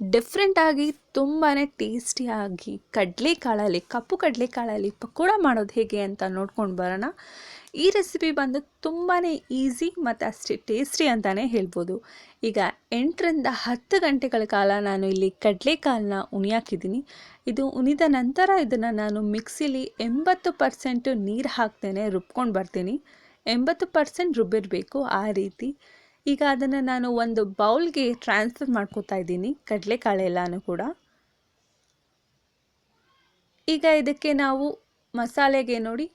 ಡಿಫ್ರೆಂಟಾಗಿ ತುಂಬಾ ಟೇಸ್ಟಿಯಾಗಿ ಕಡಲೆಕಾಳಲ್ಲಿ, ಕಪ್ಪು ಕಡಲೆಕಾಳಲ್ಲಿ ಪಕೋಡ ಮಾಡೋದು ಹೇಗೆ ಅಂತ ನೋಡ್ಕೊಂಡು ಬರೋಣ. ಈ ರೆಸಿಪಿ ಬಂದು ತುಂಬಾ ಈಸಿ ಮತ್ತು ಅಷ್ಟೇ ಟೇಸ್ಟಿ ಅಂತಲೇ ಹೇಳ್ಬೋದು. ಈಗ ಎಂಟರಿಂದ ಹತ್ತು ಗಂಟೆಗಳ ಕಾಲ ನಾನು ಇಲ್ಲಿ ಕಡಲೆಕಾಳನ್ನ ಉಣಿಯಾಕಿದ್ದೀನಿ. ಇದು ಉಣಿದ ನಂತರ ಇದನ್ನು ನಾನು ಮಿಕ್ಸಿಲಿ ಎಂಬತ್ತು ಪರ್ಸೆಂಟು ನೀರು ಹಾಕ್ತೇನೆ ರುಬ್ಕೊಂಡು ಬರ್ತೀನಿ. ಎಂಬತ್ತು ಪರ್ಸೆಂಟ್ ರುಬ್ಬಿರಬೇಕು ಆ ರೀತಿ. ಈಗ ಅದನ್ನು ನಾನು ಒಂದು ಬೌಲ್ಗೆ ಟ್ರಾನ್ಸ್ಫರ್ ಮಾಡ್ಕೋತಾ ಇದ್ದೀನಿ ಕಡಲೆಕಾಳೆಲ್ಲನೂ ಕೂಡ. ಈಗ ಇದಕ್ಕೆ ನಾವು ಮಸಾಲೆಗೆ ನೋಡಿ,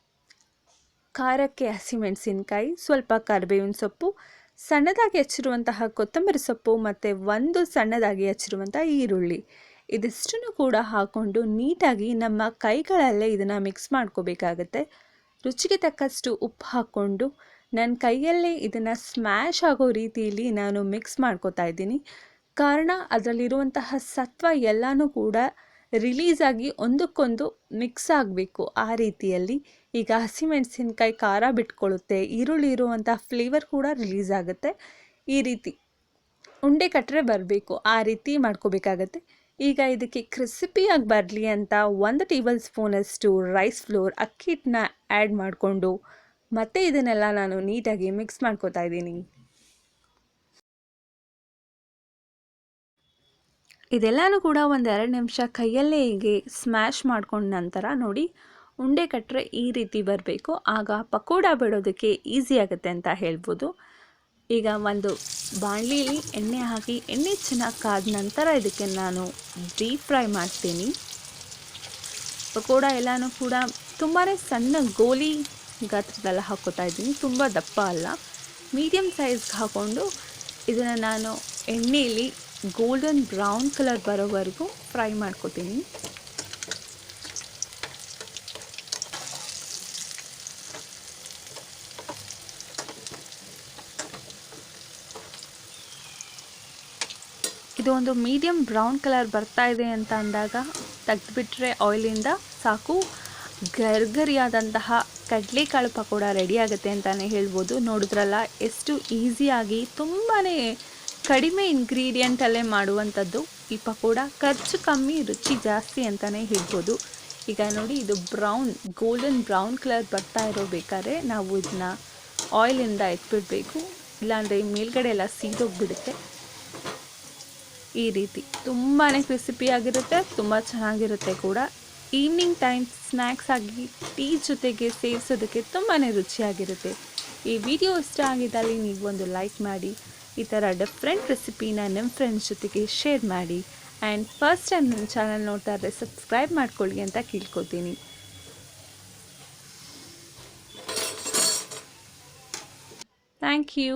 ಖಾರಕ್ಕೆ ಹಸಿಮೆಣಸಿನಕಾಯಿ ಸ್ವಲ್ಪ ಕರಿಬೇವಿನ ಸೊಪ್ಪು, ಸಣ್ಣದಾಗಿ ಹಚ್ಚಿರುವಂತಹ ಕೊತ್ತಂಬರಿ ಸೊಪ್ಪು ಮತ್ತು ಒಂದು ಸಣ್ಣದಾಗಿ ಹಚ್ಚಿರುವಂಥ ಈರುಳ್ಳಿ. ಇದಿಷ್ಟನ್ನು ಕೂಡ ಹಾಕ್ಕೊಂಡು ನೀಟಾಗಿ ನಮ್ಮ ಕೈಗಳಲ್ಲೇ ಇದನ್ನು ಮಿಕ್ಸ್ ಮಾಡ್ಕೋಬೇಕಾಗತ್ತೆ. ರುಚಿಗೆ ತಕ್ಕಷ್ಟು ಉಪ್ಪು ಹಾಕ್ಕೊಂಡು ನನ್ನ ಕೈಯಲ್ಲೇ ಇದನ್ನು ಸ್ಮ್ಯಾಶ್ ಆಗೋ ರೀತಿಯಲ್ಲಿ ನಾನು ಮಿಕ್ಸ್ ಮಾಡ್ಕೋತಾ ಇದ್ದೀನಿ. ಕಾರಣ ಅದರಲ್ಲಿರುವಂತಹ ಸತ್ವ ಎಲ್ಲನೂ ಕೂಡ ರಿಲೀಸ್ ಆಗಿ ಒಂದಕ್ಕೊಂದು ಮಿಕ್ಸ್ ಆಗಬೇಕು ಆ ರೀತಿಯಲ್ಲಿ. ಈಗ ಹಸಿಮೆಣಸಿನ್ಕಾಯಿ ಖಾರ ಬಿಟ್ಕೊಳ್ಳುತ್ತೆ ಈರುಳ್ಳಿ ಇರುವಂಥ ಫ್ಲೇವರ್ ಕೂಡ ರಿಲೀಸ್ ಆಗುತ್ತೆ. ಈ ರೀತಿ ಉಂಡೆ ಕಟ್ಟರೆ ಬರಬೇಕು, ಆ ರೀತಿ ಮಾಡ್ಕೋಬೇಕಾಗತ್ತೆ. ಈಗ ಇದಕ್ಕೆ ಕ್ರಿಸಿಪಿಯಾಗಿ ಬರಲಿ ಅಂತ ಒಂದು ಟೇಬಲ್ ಸ್ಪೂನಷ್ಟು ರೈಸ್ ಫ್ಲೋರ್ ಅಕ್ಕಿ ಹಿಟ್ಟನ್ನ ಆ್ಯಡ್ ಮಾಡಿಕೊಂಡು ಮತ್ತೆ ಇದನ್ನೆಲ್ಲ ನಾನು ನೀಟಾಗಿ ಮಿಕ್ಸ್ ಮಾಡ್ಕೋತಾ ಇದ್ದೀನಿ. ಇದೆಲ್ಲನೂ ಕೂಡ ಒಂದು ಎರಡು ನಿಮಿಷ ಕೈಯಲ್ಲೇ ಹೀಗೆ ಸ್ಮ್ಯಾಶ್ ಮಾಡ್ಕೊಂಡ ನಂತರ ನೋಡಿ, ಉಂಡೆ ಕಟ್ಟರೆ ಈ ರೀತಿ ಬರಬೇಕು. ಆಗ ಪಕೋಡ ಬಿಡೋದಕ್ಕೆ ಈಸಿ ಆಗುತ್ತೆ ಅಂತ ಹೇಳ್ಬೋದು. ಈಗ ಒಂದು ಬಾಣಲಿಲಿ ಎಣ್ಣೆ ಹಾಕಿ, ಎಣ್ಣೆ ಚೆನ್ನಾಗಿ ಕಾದ ನಂತರ ಇದಕ್ಕೆ ನಾನು ಡೀಪ್ ಫ್ರೈ ಮಾಡ್ತೀನಿ. ಪಕೋಡ ಎಲ್ಲನೂ ಕೂಡ ತುಂಬಾ ಸಣ್ಣ ಗೋಲಿ ಗಾತ್ರದಲ್ಲ ಹಾಕೋತಾ ಇದ್ದೀನಿ. ತುಂಬ ದಪ್ಪ ಅಲ್ಲ. ಮೀಡಿಯಮ್ ಸೈಜ್ಗೆ ಹಾಕ್ಕೊಂಡು ಇದನ್ನು ನಾನು ಎಣ್ಣೆಯಲ್ಲಿ ಗೋಲ್ಡನ್ ಬ್ರೌನ್ ಕಲರ್ ಬರೋವರೆಗೂ ಫ್ರೈ ಮಾಡ್ಕೋತೀನಿ. ಇದು ಒಂದು ಮೀಡಿಯಮ್ ಬ್ರೌನ್ ಕಲರ್ ಬರ್ತಾ ಇದೆ ಅಂತ ಅಂದಾಗ ತೆಗೆದುಬಿಟ್ರೆ ಆಯಿಲಿಂದ ಸಾಕು. ಗರ್ಗರಿಯಾದಂತಹ ಕಡಲೆಕಾಳು ಪಕೋಡ ರೆಡಿ ಆಗುತ್ತೆ ಅಂತಲೇ ಹೇಳ್ಬೋದು. ನೋಡಿದ್ರಲ್ಲ, ಎಷ್ಟು ಈಸಿಯಾಗಿ ತುಂಬಾ ಕಡಿಮೆ ಇಂಗ್ರೀಡಿಯೆಂಟಲ್ಲೇ ಮಾಡುವಂಥದ್ದು. ಈ ಪಕೋಡ ಖರ್ಚು ಕಮ್ಮಿ, ರುಚಿ ಜಾಸ್ತಿ ಅಂತಲೇ ಹೇಳ್ಬೋದು. ಈಗ ನೋಡಿ, ಇದು ಬ್ರೌನ್ ಗೋಲ್ಡನ್ ಬ್ರೌನ್ ಕಲರ್ ಬರ್ತಾ ಇರೋ ಬೇಕಾದ್ರೆ ನಾವು ಇದನ್ನ ಆಯಿಲಿಂದ ಎತ್ಬಿಡಬೇಕು. ಇಲ್ಲಾಂದರೆ ಮೇಲ್ಗಡೆ ಎಲ್ಲ ಸೀದೋಗ್ಬಿಡುತ್ತೆ. ಈ ರೀತಿ ತುಂಬಾ ಕ್ರಿಸಿಪಿಯಾಗಿರುತ್ತೆ ತುಂಬ ಚೆನ್ನಾಗಿರುತ್ತೆ ಕೂಡ. ಈವ್ನಿಂಗ್ ಟೈಮ್ ಸ್ನ್ಯಾಕ್ಸ್ ಆಗಿ ಟೀ ಜೊತೆಗೆ ಸೇವಿಸೋದಕ್ಕೆ ತುಂಬಾ ರುಚಿಯಾಗಿರುತ್ತೆ. ಈ ವಿಡಿಯೋ ಇಷ್ಟ ಆಗಿದ್ದಲ್ಲಿ ನೀವು ಒಂದು ಲೈಕ್ ಮಾಡಿ, ಈ ಥರ ಡಿಫ್ರೆಂಟ್ ರೆಸಿಪಿನ ನಿಮ್ಮ ಫ್ರೆಂಡ್ಸ್ ಜೊತೆಗೆ ಶೇರ್ ಮಾಡಿ ಆ್ಯಂಡ್ ಫಸ್ಟ್ ಟೈಮ್ ನನ್ನ ಚಾನಲ್ ನೋಡ್ತಾ ಇದ್ದರೆ ಸಬ್ಸ್ಕ್ರೈಬ್ ಮಾಡ್ಕೊಳ್ಳಿ ಅಂತ ಕೇಳ್ಕೊತೀನಿ. Thank you